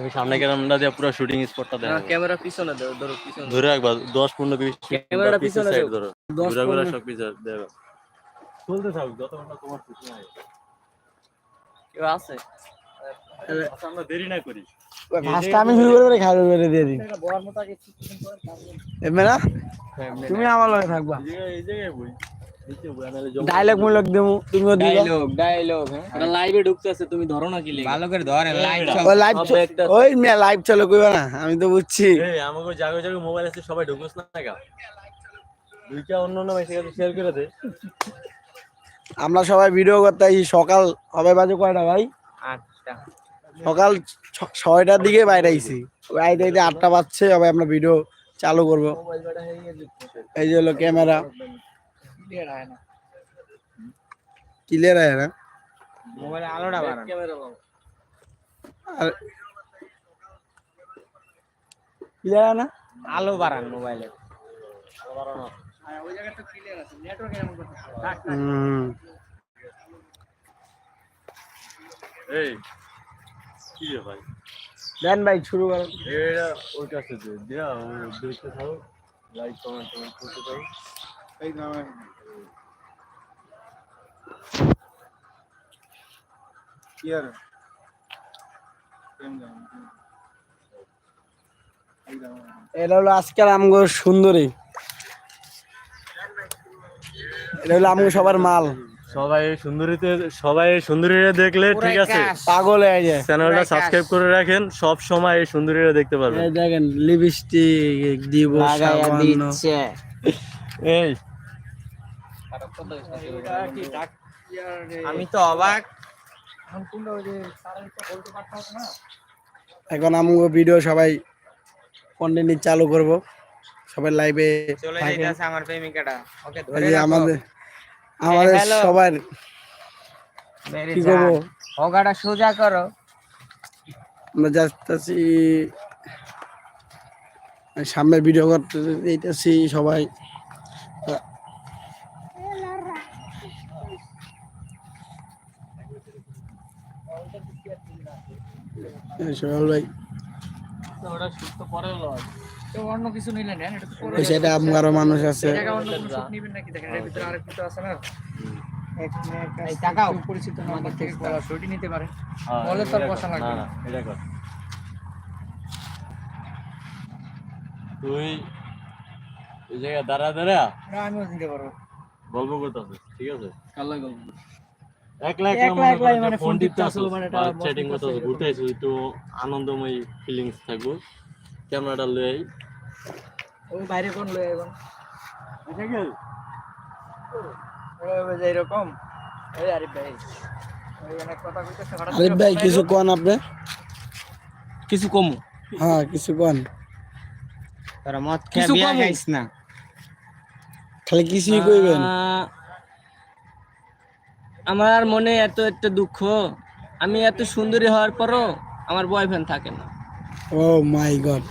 তুমি সামনে ক্যামেরা দিয়ে পুরো শুটিং স্পটটা দেখো। ক্যামেরা পিছনে দাও ধরো পিছনে। ধরে রাখবা দশ পনেরো বিশ ক্যামেরাটা পিছনে দাও। ধরো। দশ ঘুরা ঘুরা সব পিছনে দেখো। চলতে থাক যতক্ষণ তোমার হয় কেউ আছে? আচ্ছা, আমরা দেরি না করি। ফার্স্ট আমি শুরু করে খাবার দিয়ে দিই। এমনি না তুমি আমার লগে থাকবা। এই জায়গায় বই। ডায়লগ মুলক দেবো তুমিও দিবা। ডায়লগ ডায়লগ হ্যাঁ। লাইভে ঢুকতেছে তুমি ধরো না কি ভালো করে ধরে লাইভ ওই লাইভ ওই মিয়া লাইভ চলো কইবা না আমি তো বুঝছি। এই আমাকে জায়গা জায়গা মোবাইল আছে সবাই ঢুকোস না গা দুইটা অন্য অন্য মেসে কাছে শেয়ার করে দে। আমরা সবাই ভিডিও করতে সকাল হবে বাজে কয়টা ভাই? আটটা। সকাল ছ- ছয়টার দিকে বাইরে আইছি। বাইরে আইতে আটটা বাজছে হবে আমরা ভিডিও চালু করব। করব মোবাইল বাটা হয়ে গেছে এই যে হলো ক্যামেরা ক্লিয়ার হয় না ক্লিয়ার আছে না বাড়ান ক্লিয়ার আলো বাড়ান মোবাইলে হুম। এই কি ভাই? দেন ভাই শুরু করো এটা ওর কাছে দে দিয়া দেখতে থাকো লাইক কমেন্ট কমেন্ট করতে থাকো এটা হলো আজকের আমগো সুন্দরী। এটা হলো আমগো সবার মাল। সবাই সুন্দরীতে সবাই সুন্দরীরা দেখলে ঠিক আছে। পাগল হয়ে যায় চ্যানেলটা সাবস্ক্রাইব করে রাখেন সব সময় এই সুন্দরীরা দেখতে পারবেন। এই দেখেন লিপস্টিক দিব সাবান এই। আমি তো অবাক। এখন আমি ভিডিও সবাই কন্টেন্ট চালু করব। সবাই লাইভে চলে যাইতেছে আমার প্রেমিকাটা। ওকে ধরে আমাদের আমাদের. সবার কি করব? ওগাটা সোজা করো। আমরা যাচ্ছি সামনে ভিডিও করতে দিতেছি সবাই। ভাই। অন্য কিছু নিলে নেন এটা তো আরও মানুষ আছে। অন্য কোনো শুট নিবেন নাকি? দেখেন এর ভিতরে আরেক কিছু আছে না? টাকাও পরিচিত আমাদের থেকে কলা শুটই নিতে পারে বলে তো পয়সা লাগবে না এটা কর। তুই এই জায়গায় দাঁড়া দাঁড়া। না আমিও দিতে পারব। গল্প করতেছিস ঠিক আছে? কাল্লা গল্প একলা একলা মানে ফোন টিপতে মানে এটা মস্ত চ্যাটিং করতে করতে আসো ঘুরতে আসো একটু আনন্দময় ফিলিংস থাকব। ক্যামেরাটা লয়ে আই। ওই বাইরে কোন লয়ে এখন ঠিক আছে ওই যে এরকম। এই আরিফ ভাই। আরিফ ভাই কিছু কোন আপনি? কিছু কম। হ্যাঁ কিছু কোন। তোরা কিছু খেয়ে বিয়া। খাইস না। খালি কিছুই কইবেন। আমার মনে এত একটা দুঃখ। আমি এত সুন্দরী হওয়ার পরও আমার বয়ফ্রেন্ড থাকে না। ও মাই গড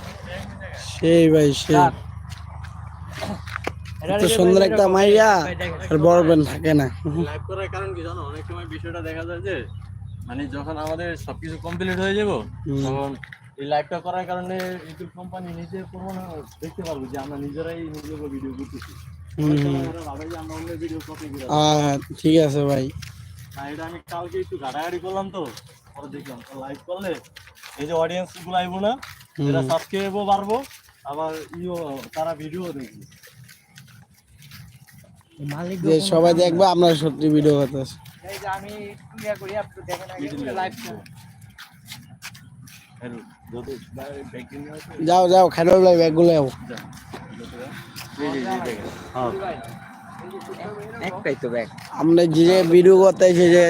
সেই ভাই সেই। এত সুন্দর একটা মাইয়া আর বড় বোন থাকে না। লাইভ করার কারণ কি জানো? অনেক সময় বিষয়টা দেখা যায় যে মানে যখন আমাদের সবকিছু কমপ্লিট হয়ে যাব তখন এই লাইভটা করার কারণে ইউটিউব কোম্পানি নিজে প্রমাণ দেখতে পারব যে আমরা নিজেরাই নিজেকে ভিডিও করতেছি। ঠিক আছে ভাই। এটা আমি কালকে একটু ঘাটাঘাটি করলাম তো পরে দেখলাম। লাইভ করলে এই যে অডিয়েন্সগুলো আইবো না। এরা সাবস্ক্রাইবও বাড়বো আবার ইও তারা ভিডিও দেখবে। যে সবাই দেখবে আমরা সত্যি ভিডিও করতেছি। এই যে আমি ক্লিয়ার করি আপনি দেখেন আগে লাইভ হ্যালো যত ব্যাকিং যাও যাও ভাই ব্যাগগুলো যাও একটাই আমরা যে ভিডিও করতে সে যে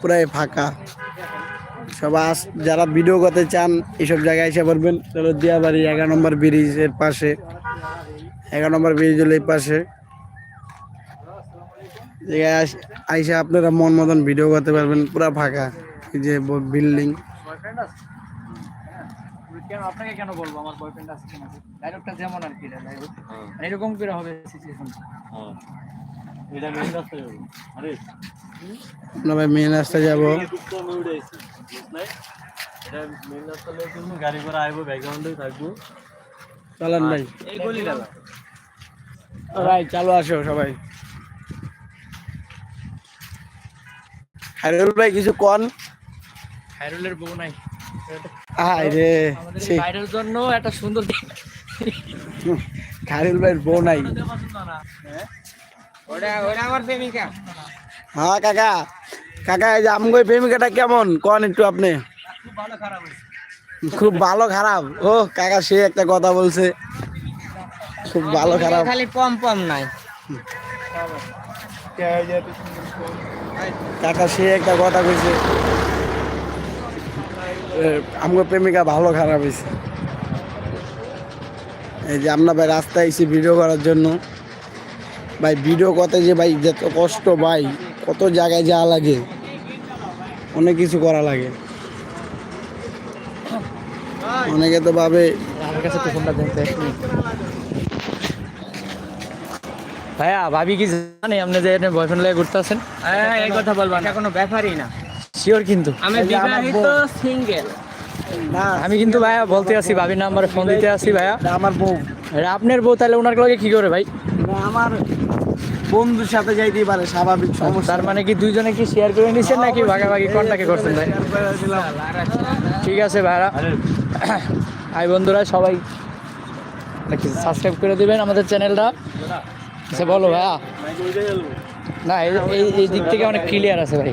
পুরাই ফাঁকা। সবাই যারা ভিডিও করতে চান এইসব জায়গায় এসে পড়বেন। চলো দিয়াবাড়ি, এগারো নম্বর ব্রিজের পাশে। এগারো নম্বর ব্রিজ হলো এই পাশে। জায়গায় আইসে আপনারা মন মতন ভিডিও করতে পারবেন। পুরা ফাঁকা। এই যে বিল্ডিং আপনাকে কেন বলব? আমার বয়ফ্রেন্ড আছে ডায়লগটা যেমন আর কি ডায়লগ হ্যাঁ। এরকম করে হবে সিচুয়েশন হ্যাঁ। এটা মেন রাস্তা যাব। আরে। আমরা মেন রাস্তা যাব। এটা মেন রাস্তা তুমি গাড়ি করে আইবো ব্যাকগ্রাউন্ডেই থাকব। চলেন ভাই। এই গলি ডালা ভাই চালু আসো সবাই। হাইরুল ভাই কিছু কন? খায়রুলের বউ নাই। আয় রে আমাদের বাইরের জন্য একটা সুন্দর হাইরুল ভাইয়ের বউ নাই। হ্যাঁ কাকা। কাকা এই যে আমগো প্রেমিকাটা কেমন? কন একটু আপনি? খুব ভালো খারাপ। খুব ভালো খারাপ ও কাকা সে একটা কথা বলছে। খুব ভালো খারাপ। খালি পম পম নাই। কাকা সে একটা কথা কইছে। আমগো প্রেমিকা ভালো খারাপ হয়েছে এই যে আমরা ভাই রাস্তায় এসে ভিডিও করার জন্য। ভাই ভিডিও করতে যে ভাই যত কষ্ট ভাই কত জায়গায় যাওয়া লাগে অনেক কিছু করা লাগে। অনেকে তো ভাবে আমার কাছে তো ফোনটা দেন তো এক মিনিট। ভাইয়া ভাবি কি জানে আপনি যে বয়ফ্রেন্ড লাগে ঘুরতে আছেন এই কথা বলবা না। কোনো ব্যাপারই না। শিওর কিন্তু। আমি বিবাহিত সিঙ্গেল আমি কিন্তু ভাইয়া বলতে আছি ভাবির নাম্বারে ফোন দিতে আছি ভাইয়া। আমার বউ। আপনার বউ তাহলে ওনার লগে কি করে ভাই? আমার বন্ধুর সাথে যাইতেই পারে স্বাভাবিক সমস্যা। তার মানে কি দুইজনে কি শেয়ার করে নিছেন নাকি ভাগাভাগি কন্টাকে করছেন ভাই? ঠিক আছে ভাইরা আই বন্ধুরা সবাই সাবস্ক্রাইব করে দিবেন আমাদের চ্যানেলটা আচ্ছা বলো ভাইয়া। না এই- এই এই দিক থেকে অনেক ক্লিয়ার আছে ভাই।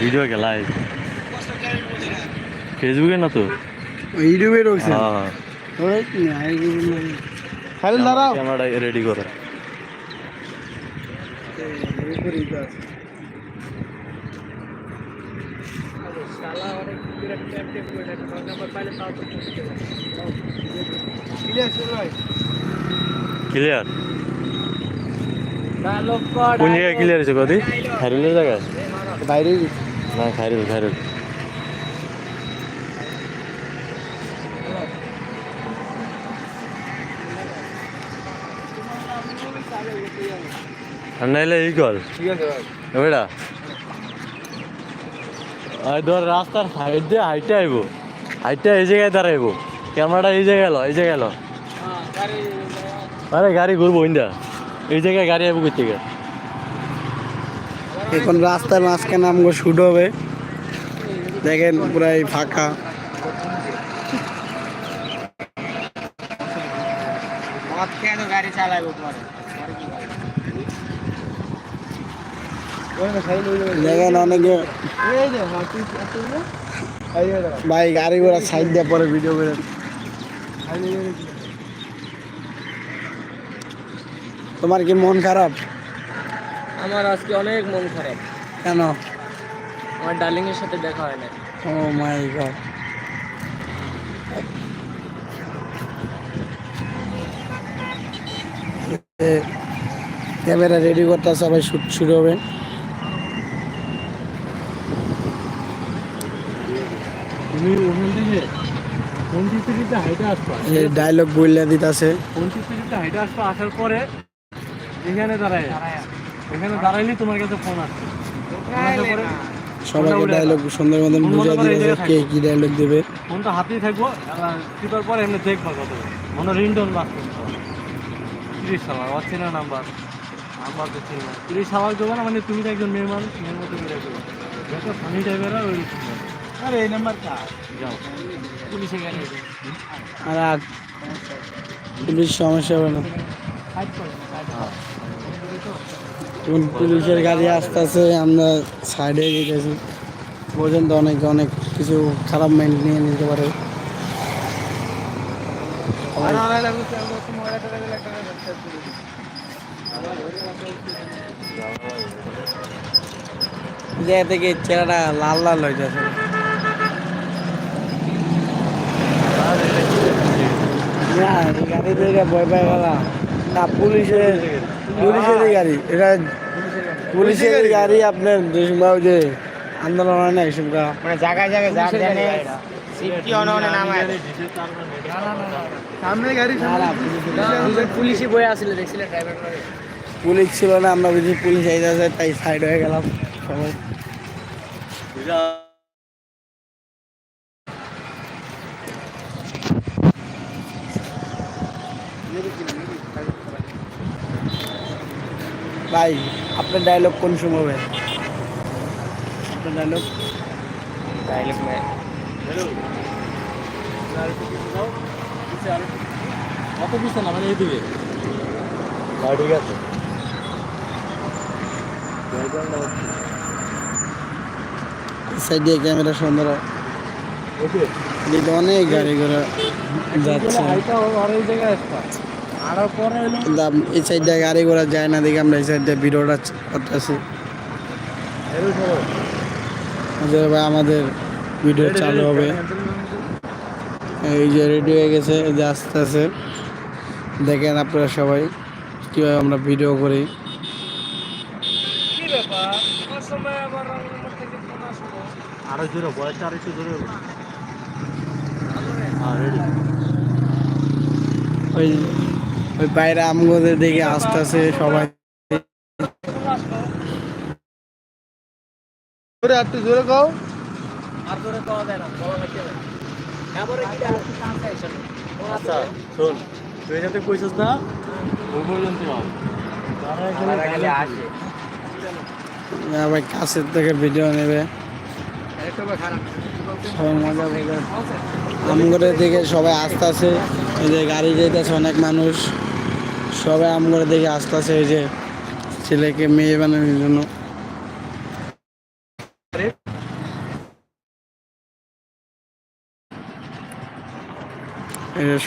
ভিডিও কে লাইভ ফেসবুকে না তো ইউটিউবে রয়েছে। হ্যাঁ। খালি দাঁড়াও। ক্যামেরা রেডি করো। ক্লিয়ার কোন জায়গায় ক্লিয়ার আছে কদি খাইরুলের জায়গায়? বাইরে না খাইরুল খাইরুল। নাইলে এই কর। আর ধর রাস্তার সাইড দিয়ে হাইটে আইব। হাইটে এই জায়গায় দাঁড়াইব। ক্যামেরাটা এই জায়গায় এলো এই জায়গায় এলো আরে গাড়ি ঘুরবো ইন্দা। এই জায়গায় গাড়ি আইব কই থেকে? এখন রাস্তার মাঝখানে আমগো শুট হবে। দেখেন, পুরাই ফাঁকা। ভাই, গাড়ি ঘোড়া সাইড দিয়ে পরে ভিডিও করে। তোমার কি মন খারাপ? আমার আজকে অনেক মন খারাপ। কেন? আমার ডার্লিং এর সাথে দেখা হয় না oh my god. Camera ready করতে সবাই শুট শুরু হবে। ডায়লগ বললে তিরিশটা হাইটে আসবা আসার পরে এখানে দাঁড়ায়। এখানে দাঁড়াইলেই তোমার কাছে ফোন আসবে। আসার সবাইকে ডায়লগ সুন্দর মতন বুঝা দিবে কে কি ডায়লগ দেবে। ফোনটা হাতেই থাকব টিপার পরে এমনি দেখবা কত মনে রিংটোন বাজছে তিরিশ সাওয়ার অচেনা নাম্বার নাম্বার তো চিনি না তিরিশ সাওয়ার দেবো না মানে তুমি তো একজন মেয়ে মানুষ মেয়ের মতো করে দেবো যত ফানি টাইপের আর ওই আরে এই নাম্বার কার? যাও। পুলিশে গেলে। আর আর পুলিশ সমস্যা হবে না। এখন পুলিশের গাড়ি আসতেছে আমরা সাইডে গেছি। পর্যন্ত অনেক অনেক কিছু খারাপ মাইন্ড নিয়ে নিতে পারে। যে থেকে চেহারাটা লাল লাল হয়ে যাচ্ছে। না গাড়ি থেকে ভয় পাই গেলাম না পুলিশের পুলিশেরই গাড়ি এটা পুলিশের গাড়ি আপনার দেশবাবু যে আন্দোলন হয় না এসবটা মানে জায়গায় জায়গায় যা জানে সিফটি অন অন নামায় সামনে গাড়ি না, না, পুলিশই বয়ে আসলে দেখছিলেন ড্রাইভার পুলিশ ছিল না আমরা বুঝি পুলিশ আইতেছে তাই সাইড হয়ে গেলাম সবাই ভাই আপনার ডায়লগ কোন সময় হবে আপনার ডায়লগ ডাইলেক্ট মে অত পিছনে না মানে এইদিকে? ঠিক আছে। সাইড ক্যামেরা সুন্দর হয়। অনেক গাড়ি ঘোড়া যাচ্ছে। এই সাইড গাড়ি ঘোড়া যায় না দেখে আমরা এই সাইড দিয়ে ভিডিওটা করতেছি। ভাই আমাদের ভিডিও চালু হবে। এই যে রেডি হয়ে গেছে এই যে আস্তে আস্তে দেখেন আপনারা সবাই কীভাবে আমরা ভিডিও করি। আরও জোরে বয়সটা আর একটু জোরে ওই ওই বাইরে আমগোদের দেখে আস্তে আস্তে সবাই। জোরে আর একটু জোরে কও। আর ধরে পাওয়া যায় না বলা কি আচ্ছা শোন তুই যাতে কইছিস না ওই পর্যন্ত আবার কাছের থেকে ভিডিও নেবে। খারাপ। মজা করবে। আমগরের দিকে সবাই আস্তে আস্তে এই যে গাড়ি যেতেছে অনেক মানুষ। সবাই আমগরের দিকে আস্তে আস্তে এই যে ছেলেকে, মেয়ে বানানোর জন্য।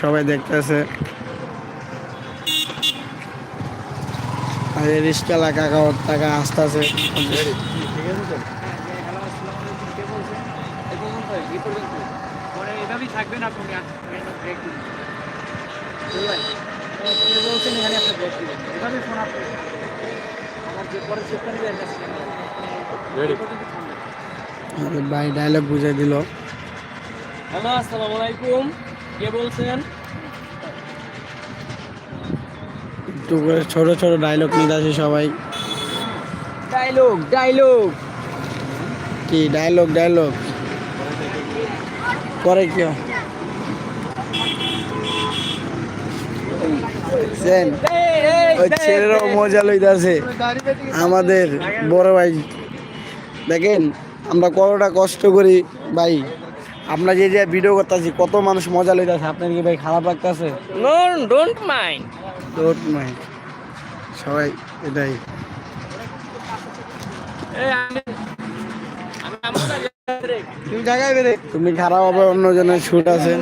সবাই দেখতেছে আর কাকা ওর টাকা আস্তে আস্তে ঠিক আছে এভাবেই থাকবেন আপনি ব্রেক দিন ভাই কে বলছেন এখানে আপনি ব্রেক দিবেন? এভাবে ফোন আপনি আমার যে পরে চেক করে দেন ভাই ডায়লগ বুঝে দিল। হ্যালো আসসালামু আলাইকুম। কে বলছেন? একটু করে ছোট ছোট ডায়লগ নিতে আসি সবাই। ডায়লগ ডায়লগ কি ডায়লগ ডায়লগ পরে কি ওই ছেলেরাও মজা লইতাছে। আমাদের বড় ভাই। দেখেন আমরা কতটা কষ্ট করি ভাই। আমরা যে যে ভিডিও করতেছি কত মানুষ মজা লইতাছে। আপনার কি ভাই খারাপ লাগতেছে? ডোন্ট মাইন্ড ডোন্ট মাইন্ড সবাই এটাই। আমি তুমি জায়গায় বেরে তুমি খারাপ হবে অন্যজনের আছে।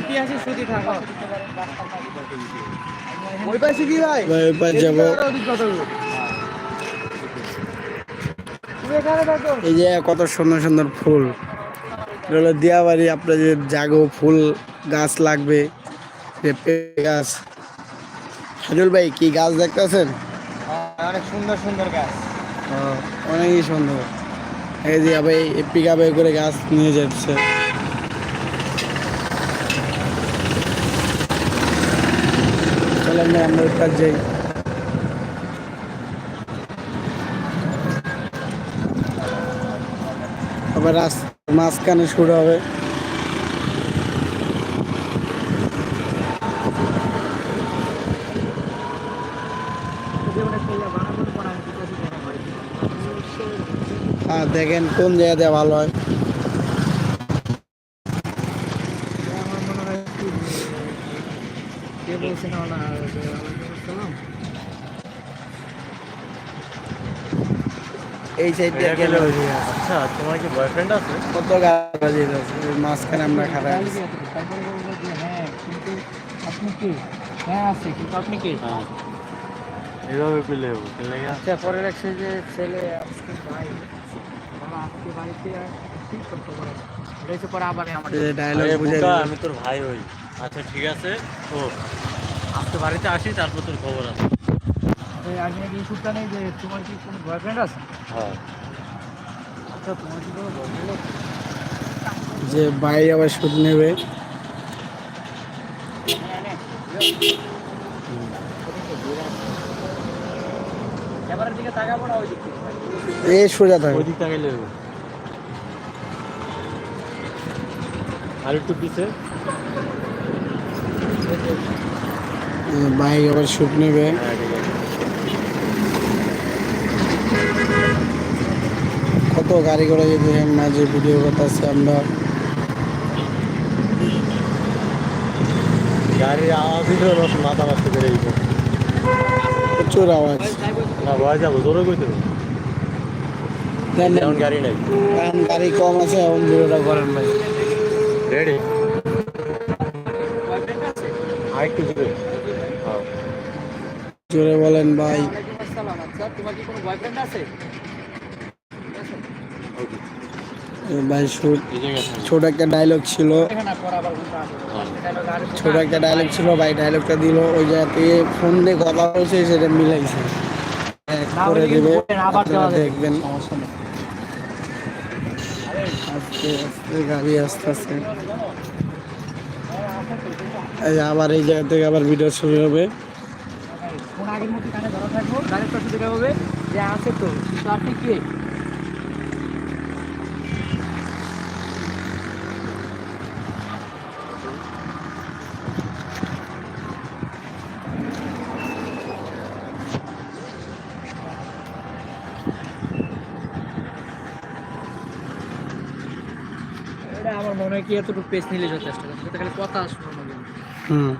ওই পাশে কি ভাই। ভাই ওই পাশে যাব। এই যে কত সুন্দর সুন্দর ফুল। এটা হলো দিয়াবাড়ি আপনার যে জাগো ফুল গাছ লাগবে গাছ। হাজুল ভাই কি গাছ দেখতেছেন? অনেক সুন্দর সুন্দর গাছ। অনেকই সুন্দর। পিক করে গাছ নিয়ে যাচ্ছে। যাই। আবার রাস্তা মাঝখানে শুরু হবে হ্যাঁ দেখেন কোন জায়গাতে ভালো হয়। এই সাইড দিয়ে আচ্ছা তোমার কি বয়ফ্রেন্ড আছে? কত মাঝখানে আমরা খারাপ আছি। আপনি কি হ্যাঁ আছে। কিন্তু আপনি কি হ্যাঁ এইভাবে পেলে হব আচ্ছা পরে রাখছে যে ছেলে আজকে ভাই। বাবা আজকে বাড়িতে করতে পারে এটা হচ্ছে পরে আবার আমার ডায়লগ বুঝে আমি তোর ভাই হই। আচ্ছা ঠিক আছে। ও আজকে বাড়িতে আসি তারপর তোর খবর আছে। আমি নেই যে তোমার কি কোনো বয়ফ্রেন্ড আছে? হ্যাঁ। আচ্ছা তোমার কি কোনো বয়ফ্রেন্ড আছে? যে ভাই আবার সুদ নেবে। ক্যামেরার দিকে তাকাবো না ওই দিক। থেকে এই সোজা থাকে। ওই দিক তাকাইলে আর একটু পিছে। ভাই আবার শুট নেবে। হ্যাঁ কত গাড়ি ঘোড়া যে দেখেন মাঝে ভিডিও করতেছে আমরা। গাড়ির আওয়াজ দিলে রস মাথা নষ্ট করে প্রচুর আওয়াজ। না ভয় যাব জোরে কইতে। এখন গাড়ি নাই। এখন গাড়ি কম আছে এখন ভিডিওটা করেন ভাই রেডি বয়ফ্রেন্ড আছে আর একটু জোরে। হ্যাঁ। জোরে বলেন ভাই। ওয়ালাইকুম আসসালাম তোমার কি কোনো বয়ফ্রেন্ড আছে ভাই ছোট একটা ডায়লগ ছিল। ছোট একটা ডায়লগ ছিল ভাই ডায়লগটা দিল। ওই জায়গা থেকে ফোন দিয়ে কথা বলছে সেটা মিলাইছে। করে দেবে। দেখবেন। সমস্যা নেই। গাড়ি আস্তে আস্তে এই আবার এই জায়গা থেকে আবার ভিডিও শুরু হবে। আগের মতো কানে ধরা থাকব গাড়ির কথা দেখা হবে, যে আছে তো কিন্তু আপনি কে এটা আমার মনে হয় কি এতটুকু পেস নিলে যথেষ্ট? এটা খালি কথা শোনানো হুম।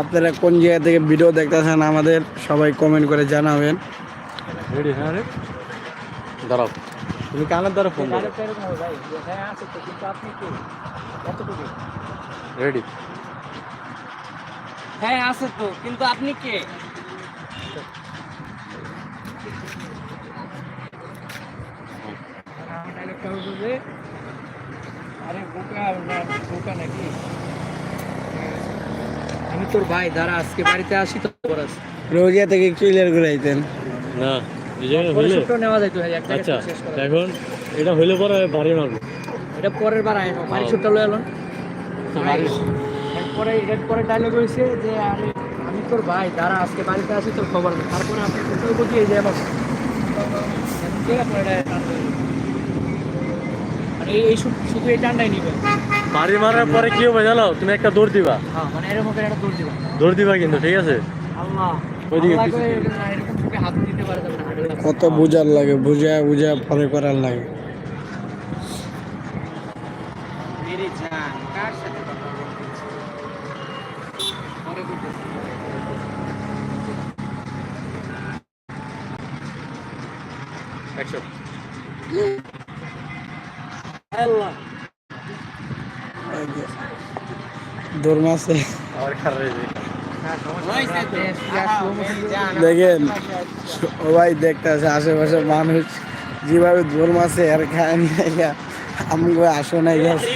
আপনারা কোন জায়গা থেকে ভিডিও দেখতেছেন আমাদের সবাই কমেন্ট করে জানাবেন। রেডি হ্যাঁ রে? দাঁড়াও। তুমি কানের দ্বারা ফোন যে হ্যাঁ আছে তো কিন্তু আপনি কে? কিন্তু আপনি কে আরে বোকা বোকা নাকি? আমি তোর ভাই দাঁড়া আজকে বাড়িতে আসি তো। খবর আছে রোজিয়া থেকে ক্লিয়ার করে আইতেন। না পরে নেওয়া যায় তো আচ্ছা এখন এটা হইলে পরে ভারী মারবো। এটা পরের বার লয়ে পরে এর পরে ডায়লগ হয়েছে যে আমি আমি তোর ভাই দাঁড়া আজকে বাড়িতে আসি তোর খবর নেই তারপরে আপনি কোথাও বুঝিয়ে যে আমার ঠিক আছে এটা টান দেবেন। মানে এই এই শুধু- এই টানটাই নিবে। বাড়ি মারার পরে কি হবে জানো? তুমি একটা দৌড় দিবা। হ্যাঁ মানে এরকম করে একটা দৌড় দিবা। দৌড় দিবা কিন্তু ঠিক আছে? আল্লাহ। ওইদিকে আল্লাহ পিছিয়ে করে না, এরকম থেকে হাত দিতে পারে না, কত বুঝার লাগে বুঝা বুঝা পরে করার লাগে। মেরে জান কার সাথে কথা বলছিস পরে করতেছি। একশো। আল্লাহ দেখেন ভাই দেখতেছে আশেপাশে মানুষ যেভাবে দৌড় মাসে আর খায় না আমগো আসো গেছে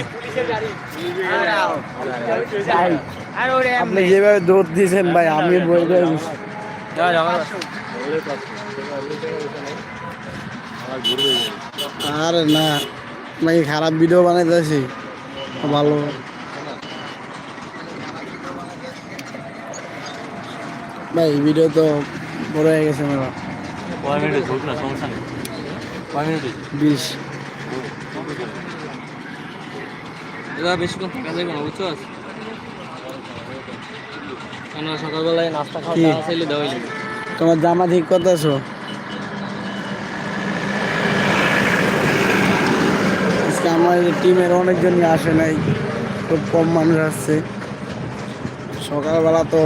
আপনি যেভাবে দৌড় দিয়েছেন ভাই, আমি বলব আর না। নাকি খারাপ ভিডিও বানাইতেছি। ভালো। ভাই ভিডিও তো বড় হয়ে গেছে মেলা কয় মিনিটে ঝুঁক না সমস্যা নেই। কয় মিনিটে বিশ। এবার বেশিক্ষণ থাকা যাবে না বুঝছ? সকালবেলায় নাস্তা খাওয়া কি? চা চাইলে দেওয়াই যাবে তোমার জামা ঠিক করতেছো আজকে আমাদের টিমের অনেকজনই আসে নাই। খুব কম মানুষ আসছে। সকালবেলা তো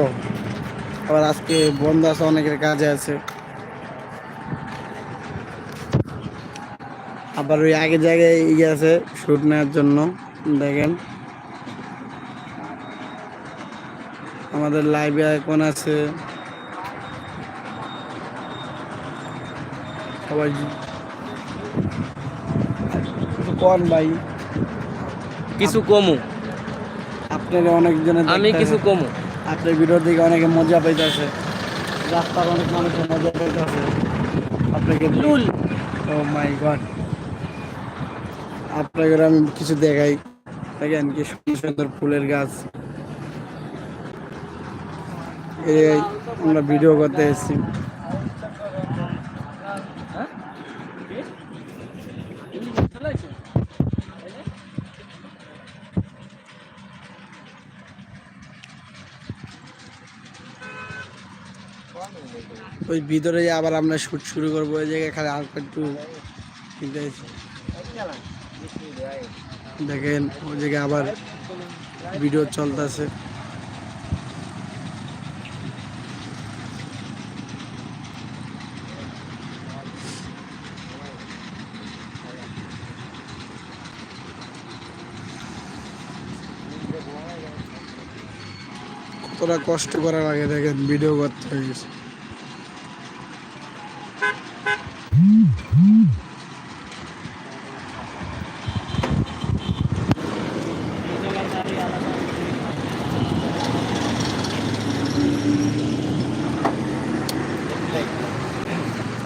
আবার আজকে বন্ধ আছে, অনেকের কাজে আছে। আবার ওই আগে জায়গায় ইয়ে আছে শুট নেওয়ার জন্য। দেখেন। আমাদের লাইভে এখন আছে। সবাই কন ভাই? কিছু কমু। আপনার অনেকজনে আমি কিছু কমু। আপনার ভিডিও দেখে অনেকে মজা পাইতেছে। রাস্তার অনেক মানুষের মজা পাইতেছে। আপনাকে লুল। Oh my god. আপনাকে আমি কিছু দেখাই। দেখেন কি সুন্দর সুন্দর ফুলের গাছ। এই আমরা ভিডিও করতে এসেছি। ওই ভিতরে আবার আমরা শুট শুরু করব, ওই জায়গায় খালি আর একটু দেখেন, ওই জায়গায় আবার ভিডিও চলতেছে। কতটা কষ্ট করা লাগে দেখেন ভিডিও করতে হয়ে গেছে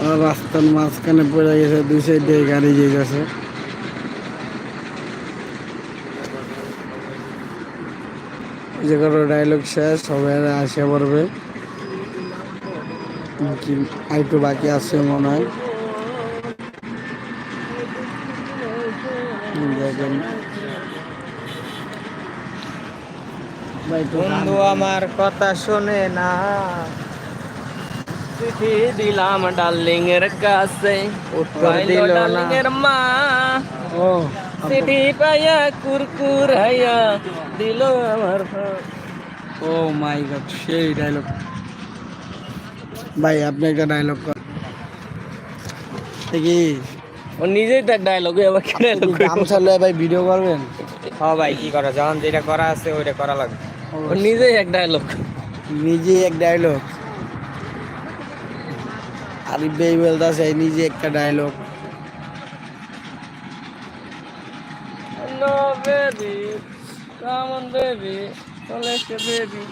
আর রাস্তার মাঝখানে পড়ে গেছে, দুই সাইডে গাড়ি যে গেছে। যে কোনো ডায়লগ শেষ, সবাই আসে পড়বে। আরেকটু বাকি আছে মনে হয়। বন্ধু, আমার কথা শোনে না। চিঠি দিলাম ডার্লিং এর কাছে উত্তর দিল না। এর মা ও চিঠি পাইয়া কুরকুর হাইয়া দিল আমার ভাই। ও মাই গড সেই ডায়লগ ভাই আপনি একটা ডায়লগ কর কি ও নিজেই তার ডায়লগ আবার কি ডায়লগ গামছা লয়ে ভাই ভিডিও করবেন হ্যাঁ ভাই কি করা যখন যেটা করা আছে ওইটা করা লাগবে ও নিজেই এক ডায়লগ নিজে এক ডায়লগ আরিফ ভাই বলতেছে নিজে একটা dialogue No baby, come on baby, don't your baby.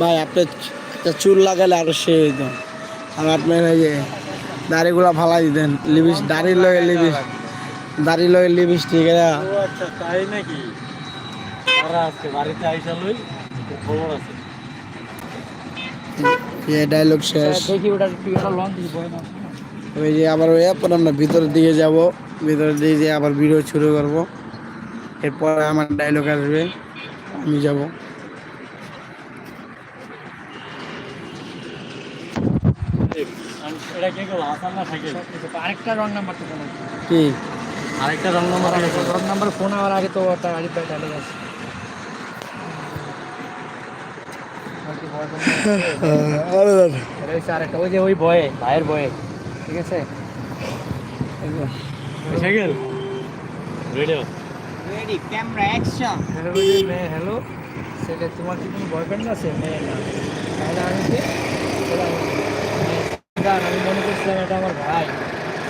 ভাই আপনি একটা চুল লাগালে আরও সে হইতো। আর আপনার এই যে দাড়িগুলা ফালা দিতেন লিবিস দাড়ি লগে লিবিস দাড়ি লগে লিপস্টিক ঠিক আছে আচ্ছা তাই নাকি? আজকে বাড়িতে আইসা লই খবর আছে। এই ডায়লগ শেষ। দেখি ওটা ওই যে আবার ওই এরপর আমরা ভিতরের দিকে যাব। ভিতরের দিকে যেয়ে আবার ভিডিও শুরু করব। এরপর আমার ডায়লগ আসবে। আমি যাব। আরেকটা রং নাম্বার কি? আরেকটা রং নম্বর আছে। রং নাম্বার ফোন আমার আগে তো তার আরিফ ভাই ডালে গেছে আরে দাদা আরেকটা ওই যে ওই বয়ে ভাইয়ের বয়ে ঠিক আছে cycle radio Ready, camera, action. Hello মেয়ে হ্যালো সেটা তোমার কি কোনো বয়ফ্রেন্ড আছে মেয়ে না তাহলে আমি কি বলে আমি, "মেয়ে, গান, আমি মনে করছিলাম এটা আমার ভাই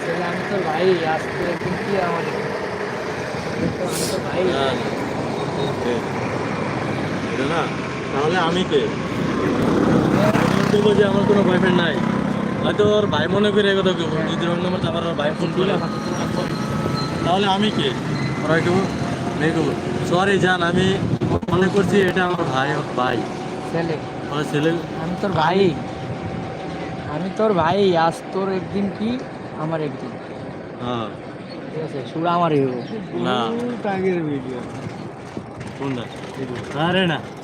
সেটা আমি তো ভাই আসতে একদিন কি আমার তো আমি তো ভাই না তাহলে আমি কে দেবো যে আমার কোনো বয়ফ্রেন্ড নাই। হয়তো ওর ভাই মনে করে এগোতে কেউ যদি রং নম্বর আবার ওর ভাই ফোন করে। তাহলে আমি কে? ওরা কেউ মেয়ে সরি জান আমি মনে করছি এটা আমার ভাই ওর ভাই। ছেলে। ওর ছেলে। আমি তোর ভাই। আমি তোর ভাই আজ তোর একদিন কি? আমার একদিন। হ্যাঁ। ঠিক আছে সুরা আমারই হব না। আগের ভিডিও কোনটা? আরে না।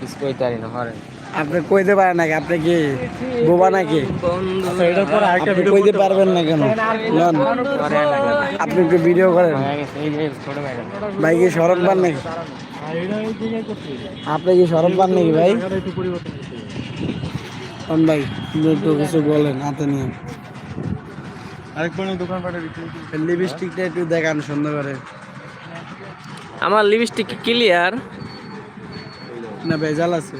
কিছু কইতে পারি না হরেন আপনি কইতে পারেন নাকি? আপনি কি বোবা নাকি? আচ্ছা আপনি কইতে পারবেন না কেন? আপনি একটু ভিডিও করেন। ভাই কি পান নাকি? আপনি কি পান নাকি ভাই? কোন ভাই একটু কিছু বলেন হাতে নিয়ে। লিপস্টিকটা একটু দেখান সুন্দর করে। আমার লিপস্টিক ক্লিয়ার না ভেজাল আছে?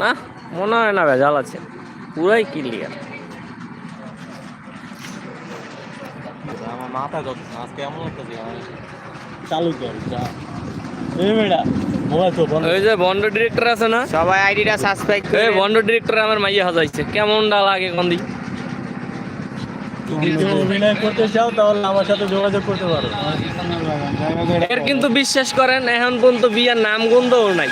না মনে হয় না ভেজাল আছে। পুরাই ক্লিয়ার আমার মাথা যত আজকে এমন লাগতেছে চালু কর যা। এই বন্ধ ওই যে বন্ড ডিরেক্টর আছে না? সবাই আইডিটা সাবস্ক্রাইব এই বন্ড ডিরেক্টর আমার মাইয়া হাজাইছে কেমনটা লাগে কন্দি যদি অভিনয় করতে চাও তাহলে আমার সাথে যোগাযোগ করতে পারো। এর কিন্তু বিশ্বাস করেন এখন পর্যন্ত বিয়ার নাম গন্ধও নাই।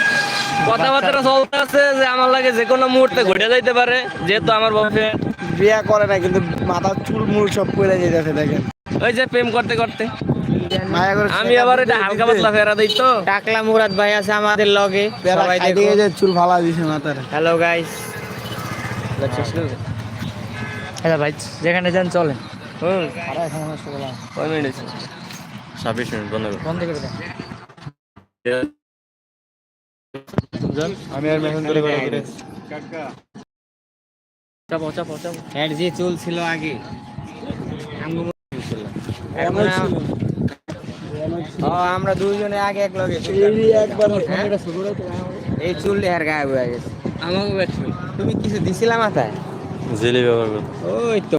কথাবার্তা চলতে আছে যে আমার লাগে যে কোনো মুহূর্তে ঘটে যাইতে পারে যেহেতু আমার বয়ফ্রেন্ড বিয়া করে না কিন্তু মাথার চুল মুল সব পড়ে যেতেছে দেখেন। ওই যে প্রেম করতে করতে। আমি আবার এটা হালকা পাতলা ফেরা দিই তো। টাকলা মুরাদ ভাই আছে আমাদের লগে সবাই দেখো। চুল ফালা দিছে মাথার। হ্যালো গাইস আচ্ছা ভাই যেখানে যান চলেন। হুম। কয় মিনিট ছাব্বিশ মিনিট বন্ধ করো। বন্ধ করে দেন। আমি আর মেহন করে করে। চাপো চাপো চাপো। এর যে চুল ছিল আগে আমরা দুইজনে আগে এক লগে এই এই চুল হের গায়ে হয়ে গেছে। আমাকে তুমি কিছু দিছিলা মাথায়? জেলি ব্যবহার করতে ওই তো